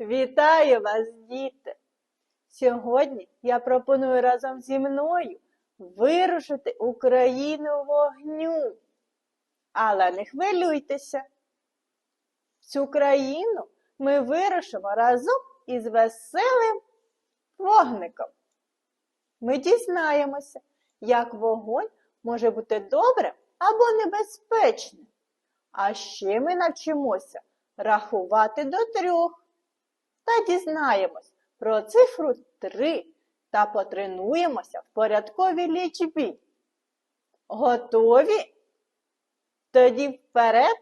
Вітаю вас, діти! Сьогодні я пропоную разом зі мною вирушити у країну вогню. Але не хвилюйтеся. В цю країну ми вирушимо разом із веселим вогником. Ми дізнаємося, як вогонь може бути добрим або небезпечним. А ще ми навчимося рахувати до трьох та дізнаємось про цифру 3 та потренуємося в порядковій лічбі. Готові? Тоді вперед.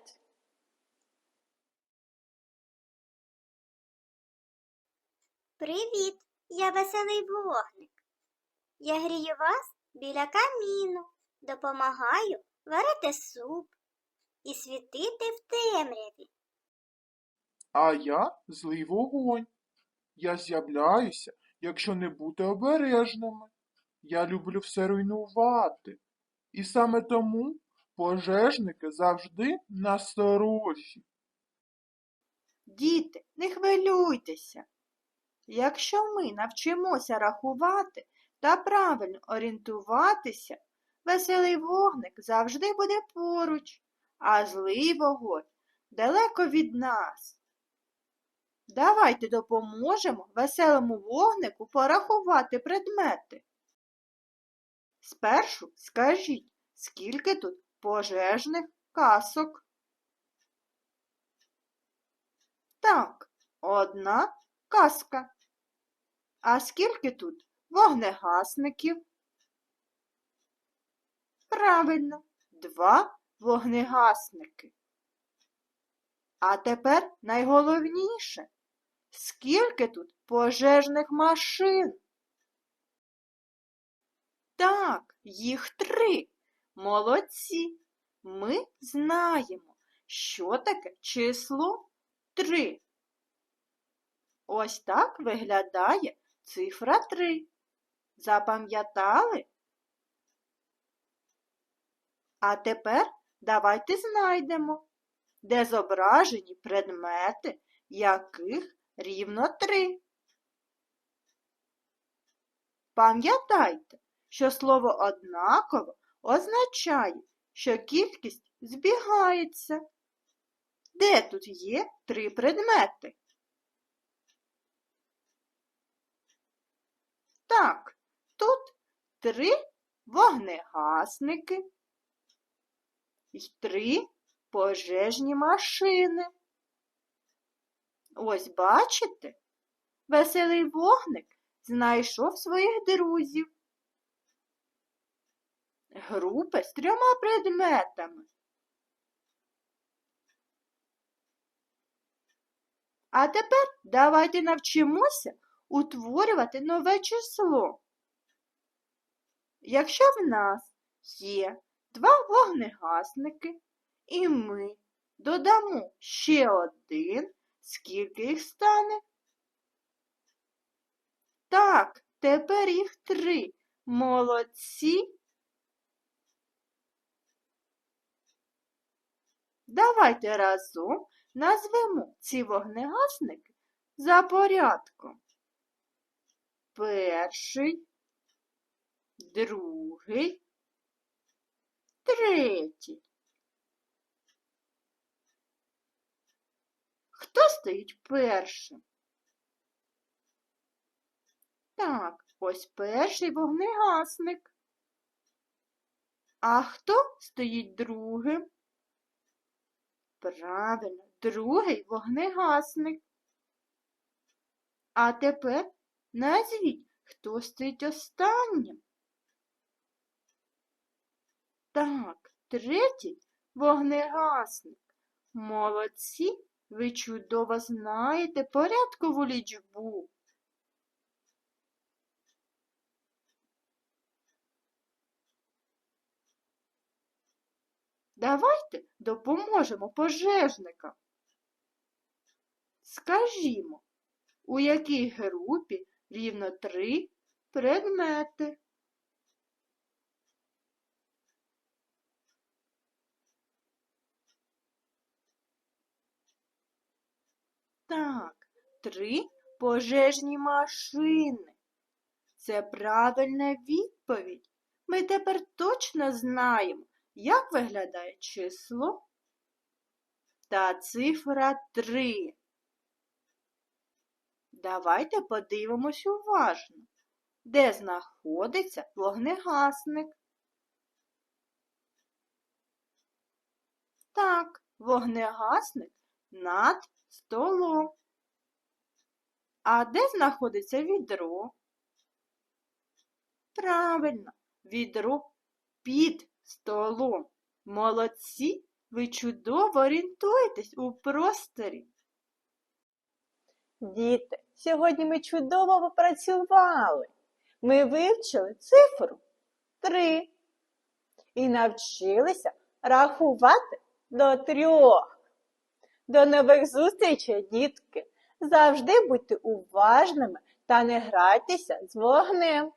Привіт, я веселий вогник. Я грію вас біля каміну, допомагаю варити суп і світити в темряві. А я злий вогонь. Я з'являюся, якщо не бути обережними. Я люблю все руйнувати. І саме тому пожежники завжди насторожі. Діти, не хвилюйтеся. Якщо ми навчимося рахувати та правильно орієнтуватися, веселий вогник завжди буде поруч, а злий вогонь далеко від нас. Давайте допоможемо веселому вогнику порахувати предмети. Спершу скажіть, скільки тут пожежних касок? Так, одна каска. А скільки тут вогнегасників? Правильно, два вогнегасники. А тепер найголовніше. Скільки тут пожежних машин? Так, їх три. Молодці. Ми знаємо, що таке число три. Ось так виглядає цифра 3. Запам'ятали? А тепер давайте знайдемо, де зображені предмети, яких рівно 3. Пам'ятайте, що слово однаково означає, що кількість збігається. Де тут є три предмети? Так, тут три вогнегасники і три пожежні машини. Ось бачите, веселий вогник знайшов своїх друзів. Групи з трьома предметами. А тепер давайте навчимося утворювати нове число. Якщо в нас є два вогнегасники, і ми додамо ще один, скільки їх стане? Так, тепер їх три. Молодці. Давайте разом назвемо ці вогнегасники за порядком. Перший, другий, третій. Хто стоїть першим? Так, ось перший вогнегасник. А хто стоїть другим? Правильно, другий вогнегасник. А тепер назвіть, хто стоїть останнім. Так, третій вогнегасник. Молодці, ви чудово знаєте порядкову лічбу. Давайте допоможемо пожежникам. Скажімо, у якій групі рівно три предмети? Так, три пожежні машини. Це правильна відповідь. Ми тепер точно знаємо, як виглядає число та цифра 3. Давайте подивимось уважно, де знаходиться вогнегасник. Так, вогнегасник над столом. А де знаходиться відро? Правильно, відро під столом. Молодці, ви чудово орієнтуєтесь у просторі. Діти, сьогодні ми чудово попрацювали. Ми вивчили цифру 3 і навчилися рахувати до трьох. До нових зустрічей, дітки! Завжди будьте уважними та не грайтеся з вогнем.